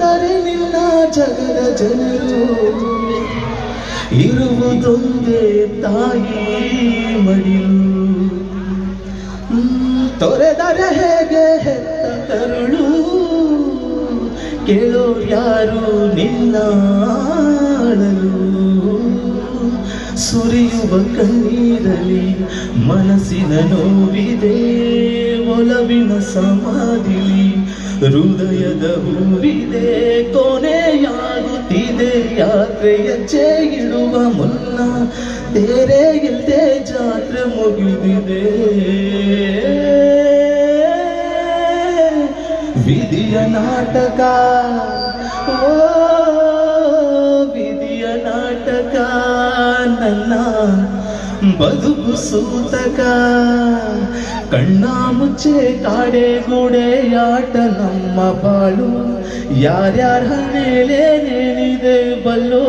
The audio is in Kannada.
ಮರೆತರೆ ನಿನ್ನ ಜಗದ ಜನರು. ಇರುವುದೊಂದೇ ತಾಯಿ ಮಡಿಲು ತೊರೆದರೆ ಹೇಗೆ ಹೆತ್ತ ಕರುಳು ಕೇಳೋ ಯಾರು ನಿನ್ನ ಸುರಿಯುವ ಕಣ್ಣೀರಲಿ ಮನಸ್ಸಿನ ನೋವಿದೆ. ಒಲವಿನ ಸಮಾಧಿಲಿ ಹೃದಯದ ಹೂವಿದೆ, ಕೊನೆಯಾಗುತ್ತಿದೆ, ಯಾತ್ರೆಯ ಇಡುವ ಮುನ್ನ ತೇರೆ ಇಲ್ಲದೆ ಜಾತ್ರೆ ಮುಗಿದಿದೆ. ವಿಧಿಯ ನಾಟಕ ವಿಧಿಯ ನಾಟಕ, ನನ್ನ ಬದುಕು ಸೂತಕ. ಕಣ್ಣ ಮುಚ್ಚೆ ಕಾಡೆ ಆಟ ನಮ್ಮ ಬಾಳು ಯಾರ್ಯಾರ ಹಣೆಲೇನೇನಿದೆ ಬಲ್ಲೋರ್ ಯಾರು ಹೇಳು